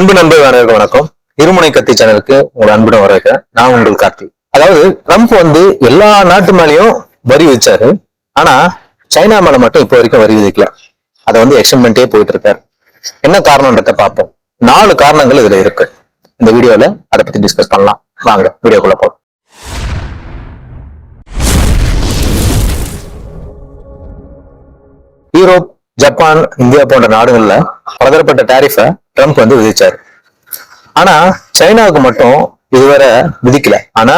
அன்பு நண்பர் அனைவருக்கும் வணக்கம். இருமுனை கத்தி சேனலுக்கு உங்களை அன்புடன் வரவேற்கிறேன் நான் உங்கள் கார்த்தி. அதாவது ட்ரம்ப் வந்து எல்லா நாட்டு மேலேயும் வரி விதிச்சாரு. ஆனா சைனா மேல மட்டும் இப்போ வரைக்கும் வரி விதிக்கல. அதை வந்து எக்ஸ்டெண்ட் பண்ணிட்டே போயிட்டு இருக்காரு. என்ன காரணம்ன்றத பார்ப்போம். நாலு காரணங்கள் இதுல இருக்கு. இந்த வீடியோல அதை பத்தி டிஸ்கஸ் பண்ணலாம். வாங்க வீடியோக்குள்ள போறோம் யூரோப் ஜப்பான் இந்தியா போன்ற நாடுகள்ல பலதரப்பட்ட டாரிஃபை ட்ரம்ப் வந்து விதிச்சாரு. ஆனா சைனாவுக்கு மட்டும் இதுவரை விதிக்கல. ஆனா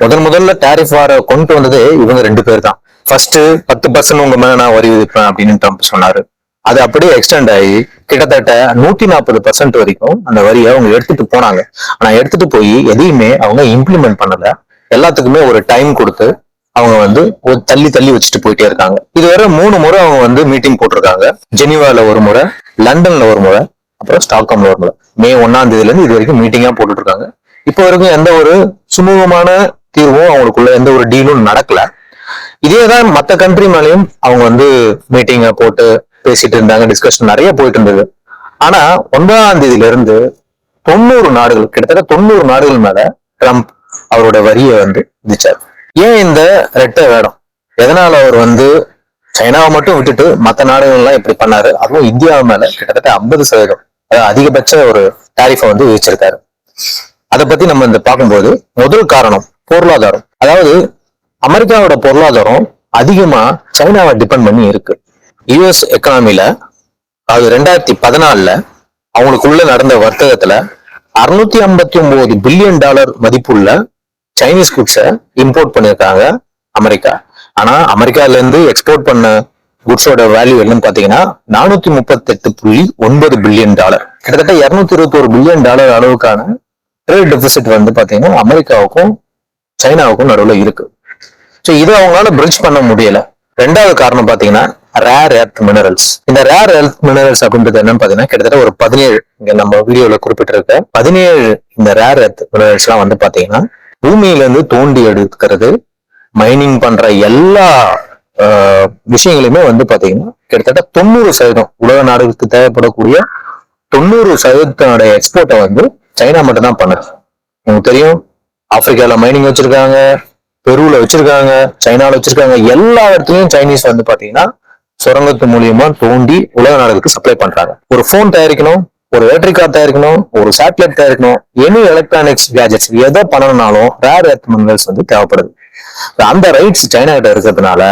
முதன் முதல்ல டேரிஃப் வார கொண்டு வந்ததே இவங்க ரெண்டு பேர் தான் ஃபர்ஸ்ட் பத்து பர்சன்ட் உங்க மேல நான் வரி விதிப்பேன் அப்படின்னு ட்ரம்ப் சொன்னாரு. அது அப்படியே எக்ஸ்டெண்ட் ஆகி கிட்டத்தட்ட நூத்தி நாற்பது பர்சன்ட் வரைக்கும் அந்த வரியை அவங்க எடுத்துட்டு போனாங்க. ஆனா எடுத்துட்டு போய் எதையுமே அவங்க இம்ப்ளிமெண்ட் பண்ணல. எல்லாத்துக்குமே ஒரு டைம் கொடுத்து அவங்க வந்து ஒரு தள்ளி தள்ளி வச்சுட்டு போயிட்டே இருக்காங்க. இதுவரை மூணு முறை அவங்க வந்து மீட்டிங் போட்டிருக்காங்க. ஜெனிவால ஒரு முறை லண்டன்ல ஒரு முறை அப்புறம் ஸ்டாக்ஹாம்ல ஒரு மே ஒன்னாம் தேதியில இருந்து இது வரைக்கும் மீட்டிங்கா போட்டுட்டு இருக்காங்க இப்போ வரைக்கும் எந்த ஒரு சுமூகமான தீர்வும் அவங்களுக்குள்ள எந்த ஒரு டீலும் நடக்கல. இதேதான் மத்த கண்ட்ரி மேலயும் அவங்க வந்து மீட்டிங்கை போட்டு பேசிட்டு இருந்தாங்க டிஸ்கஷன் நிறைய போயிட்டு இருந்தது. ஆனா ஒன்பதாம் தேதியில இருந்து தொண்ணூறு நாடுகள் கிட்டத்தட்ட தொண்ணூறு நாடுகள் மேல ட்ரம்ப் அவரோட வரியை வந்து விதிச்சார். ஏன் இந்த ரெட்டை வேடம் எதனால அவர் வந்து சைனாவை மட்டும் விட்டுட்டு மத்த நாடுகள்லாம் இப்படி பண்ணாரு? அதுவும் இந்தியாவை மேல கிட்டத்தட்ட ஐம்பது சதவீதம். அதிகபட்ச ஒரு டாரிஃபை வந்து விதிச்சிருக்காரு. அதை பத்தி நம்ம இந்த பார்க்கும்போது முதல் காரணம் பொருளாதாரம். அதாவது அமெரிக்காவோட பொருளாதாரம் அதிகமா சைனாவை டிபெண்ட் பண்ணி இருக்கு. யுஎஸ் எக்கனாமில அது ரெண்டாயிரத்தி பதினாலுல அவங்களுக்குள்ள நடந்த வர்த்தகத்துல அறுநூத்தி ஐம்பத்தி ஒன்பது பில்லியன் டாலர் மதிப்புள்ள சைனீஸ் குட்ஸை இம்போர்ட் பண்ணியிருக்காங்க அமெரிக்கா. ஆனா அமெரிக்கால இருந்து எக்ஸ்போர்ட் பண்ண குட்ஸோட வேல்யூ என்னன்னு பாத்தீங்கன்னா நானூத்தி முப்பத்தி எட்டு புள்ளி ஒன்பது பில்லியன் டாலர் கிட்டத்தட்ட இருநூத்தி இருபத்தி ஒரு பில்லியன் டாலர் அளவுக்கான ட்ரேட் டெபிசிட் வந்து பாத்தீங்கன்னா அமெரிக்காவுக்கும் சைனாவுக்கும் நடுவில் இருக்கு. ஸோ இதை அவங்களால பிரிட்ஜ் பண்ண முடியல. ரெண்டாவது காரணம் பாத்தீங்கன்னா ரேர் எர்த் மினரல்ஸ் இந்த ரேர் எர்த் மினரல்ஸ் அப்படின்றது என்னன்னு பாத்தீங்கன்னா கிட்டத்தட்ட ஒரு பதினேழு இங்க நம்ம வீடியோல குறிப்பிட்டிருக்க பதினேழு இந்த ரேர் எர்த் மினரல்ஸ் எல்லாம் வந்து பாத்தீங்கன்னா பூமியில இருந்து தோண்டி எடுக்கிறது மைனிங் பண்ற எல்லா விஷயங்களையுமே விஷயங்களுமே வந்து பாத்தீங்கன்னா கிட்டத்தட்ட தொண்ணூறு சதவீதம் உலக நாடுகளுக்கு தேவைப்படக்கூடிய தொண்ணூறு சதவீதத்தினுடைய எக்ஸ்போர்ட்டை வந்து சைனா மட்டும் தான் பண்ணுது. உங்களுக்கு தெரியும் ஆப்பிரிக்கால மைனிங் வச்சிருக்காங்க பெருவில் வச்சிருக்காங்க சைனால வச்சிருக்காங்க எல்லா இடத்துலயும் சைனீஸ் வந்து பாத்தீங்கன்னா சுரங்கத்து மூலியமா தோண்டி உலக நாடுகளுக்கு சப்ளை பண்றாங்க. ஒரு போன் தயாரிக்கணும் ஒரு எலக்ட்ரிக் கார் தயாரிக்கணும் ஒரு சேட்டலைட் தயாரிக்கணும் எனி எலக்ட்ரானிக்ஸ் கேஜெட்ஸ் எதை பண்ணணும்னாலும் ரேர் எர்த் மினரல்ஸ் வந்து தேவைப்படுது. அந்த ரைட்ஸ் சைனா கிட்ட இருக்கிறதுனால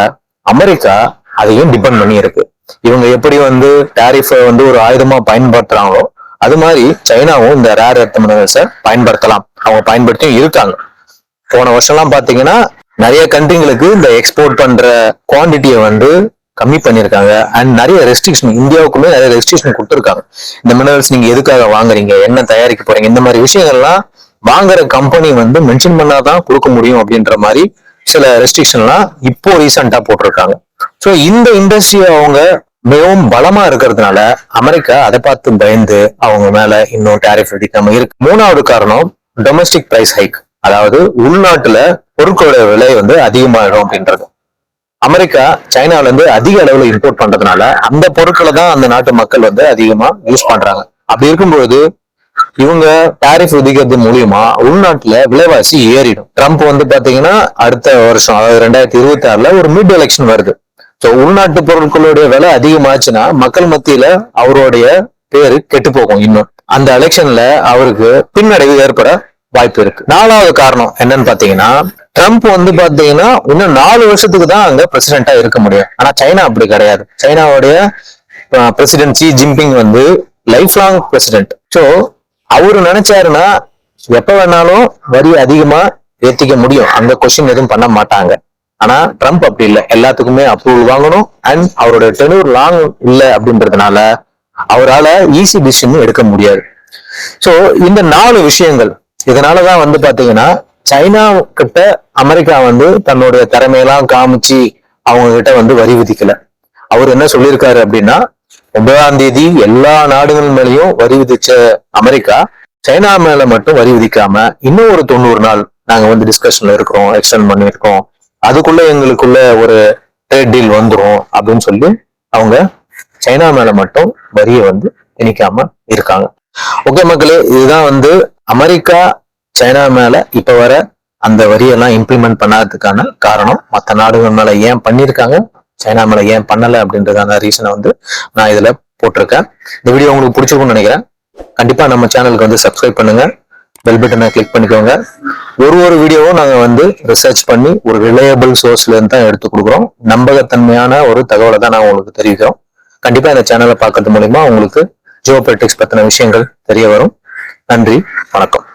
அமெரிக்கா அதையும் டிபெண்ட் பண்ணி இருக்கு. இவங்க எப்படி வந்து டாரிஃபை வந்து ஒரு ஆயுதமா பயன்படுத்துறாங்களோ அது மாதிரி சைனாவும் இந்த ரேர் எர்த் மினரல்ஸை பயன்படுத்தலாம். அவங்க பயன்படுத்தியும் இருக்காங்க. போன வருஷம்லாம் பாத்தீங்கன்னா நிறைய கண்ட்ரிங்களுக்கு இந்த எக்ஸ்போர்ட் பண்ற குவாண்டிட்டியை வந்து கம்மி பண்ணியிருக்காங்க. அண்ட் நிறைய ரெஸ்ட்ரிக்ஷன் இந்தியாவுக்குமே நிறைய ரெஸ்ட்ரிக்ஷன் கொடுத்துருக்காங்க. இந்த மினரல்ஸ் நீங்க எதுக்காக வாங்குறீங்க? என்ன தயாரிக்க போறீங்க? இந்த மாதிரி விஷயங்கள்லாம் வாங்குற கம்பெனி வந்து மென்ஷன் பண்ணாதான் கொடுக்க முடியும் அப்படின்ற மாதிரி சில ரெஸ்ட்ரிக்ஷன்லாம் இப்போ ரீசெண்டாக போட்டிருக்காங்க. ஸோ இந்த இண்டஸ்ட்ரி அவங்க மிகவும் பலமா இருக்கிறதுனால அமெரிக்கா அதை பார்த்து பயந்து அவங்க மேல இன்னும் டேரிஃப் விதிக்காம இருக்கு. மூணாவது காரணம் டொமஸ்டிக் பிரைஸ் ஹைக் அதாவது உள்நாட்டுல பொருட்களோட விலை வந்து அதிகமாயிடும் அப்படின்றது. அமெரிக்கா சைனால இருந்து அதிக அளவுல இம்போர்ட் பண்றதுனால அந்த பொருட்களை தான் அந்த நாட்டு மக்கள் வந்து அதிகமா யூஸ் பண்றாங்க. அப்படி இருக்கும்பொழுது இவங்க டாரிஃப் விதிக்கிறது மூலியமா உள்நாட்டுல விலைவாசி ஏறிடும். ட்ரம்ப் வந்து பாத்தீங்கன்னா அடுத்த வருஷம் அதாவது ரெண்டாயிரத்தி இருபத்தி ஆறுல ஒரு மிட் எலெக்ஷன் வருது. ஸோ உள்நாட்டு பொருட்களுடைய விலை அதிகமாச்சுன்னா மக்கள் மத்தியில அவருடைய பேரு கெட்டு போகும் இன்னும். அந்த எலெக்ஷன்ல அவருக்கு பின்னடைவு ஏற்பட வாய்ப்பு இருக்கு. நாலாவது காரணம் என்னன்னு பாத்தீங்கன்னா ட்ரம்ப் வந்து பாத்தீங்கன்னா இன்னும் நாலு வருஷத்துக்கு தான் அங்க பிரசிடென்டா இருக்க முடியும். ஆனா சைனா அப்படி கிடையாது. சைனாவுடைய பிரசிடென்ட் ஷி ஜின்பிங் வந்து லைஃப் லாங் பிரசிடென்ட் ஸோ அவரு நினைச்சாருன்னா எப்ப வேணாலும் வரி அதிகமா ஏத்திக்க முடியும். அந்த கொஸ்டின் எதுவும் பண்ண மாட்டாங்க. ஆனா ட்ரம்ப் அப்படி இல்லை. எல்லாத்துக்குமே அப்ரூவல் வாங்கணும். அண்ட் அவரோட டெனூர் லாங் இல்லை அப்படின்றதுனால அவரால ஈஸி டிசிஷன் எடுக்க முடியாது. ஸோ இந்த நாலு விஷயங்கள் இதனாலதான் வந்து பாத்தீங்கன்னா சைனா கிட்ட அமெரிக்கா வந்து தன்னுடைய திறமையெல்லாம் காமிச்சு அவங்க கிட்ட வந்து வரி விதிக்கல. அவர் என்ன சொல்லியிருக்காரு அப்படின்னா ஒன்பதாம் தேதி எல்லா நாடுகள் மேலேயும் வரி விதிச்ச அமெரிக்கா சைனா மேல மட்டும் வரி விதிக்காம இன்னும் ஒரு தொண்ணூறு நாள் நாங்க வந்து டிஸ்கஷன்ல இருக்கிறோம் எக்ஸ்டெண்ட் பண்ணியிருக்கோம். அதுக்குள்ள எங்களுக்குள்ள ஒரு ட்ரேட் டீல் வந்துடும் அப்படின்னு சொல்லி அவங்க சைனா மேல மட்டும் வரியை வந்து திணிக்காம இருக்காங்க. ஓகே மக்களே இதுதான் வந்து அமெரிக்கா சைனா மேல இப்ப வர அந்த வரியெல்லாம் இம்ப்ளிமெண்ட் பண்ணாததுக்கான காரணம். மற்ற நாடுகள் மேல ஏன் பண்ணியிருக்காங்க? சைனா மேல ஏன் பண்ணல அப்படின்றதான ரீசனை வந்து நான் இதுல போட்டிருக்கேன். இந்த வீடியோ உங்களுக்கு பிடிச்சிருக்கும்னு நினைக்கிறேன். கண்டிப்பா நம்ம சேனலுக்கு வந்து சப்ஸ்கிரைப் பண்ணுங்க. பெல் பட்டனை கிளிக் பண்ணிக்கோங்க. ஒரு ஒரு வீடியோவும் நாங்க வந்து ரிசர்ச் பண்ணி ஒரு ரிலையபிள் சோர்ஸ்ல இருந்து தான் எடுத்து கொடுக்குறோம். நம்பகத்தன்மையான ஒரு தகவலை தான் நான் உங்களுக்கு தெரிவிக்கிறோம். கண்டிப்பா இந்த சேனலை பார்க்கறது மூலியமா உங்களுக்கு ஜியோபெட்டிக்ஸ் பத்தின விஷயங்கள் தெரிய வரும். நன்றி வணக்கம்.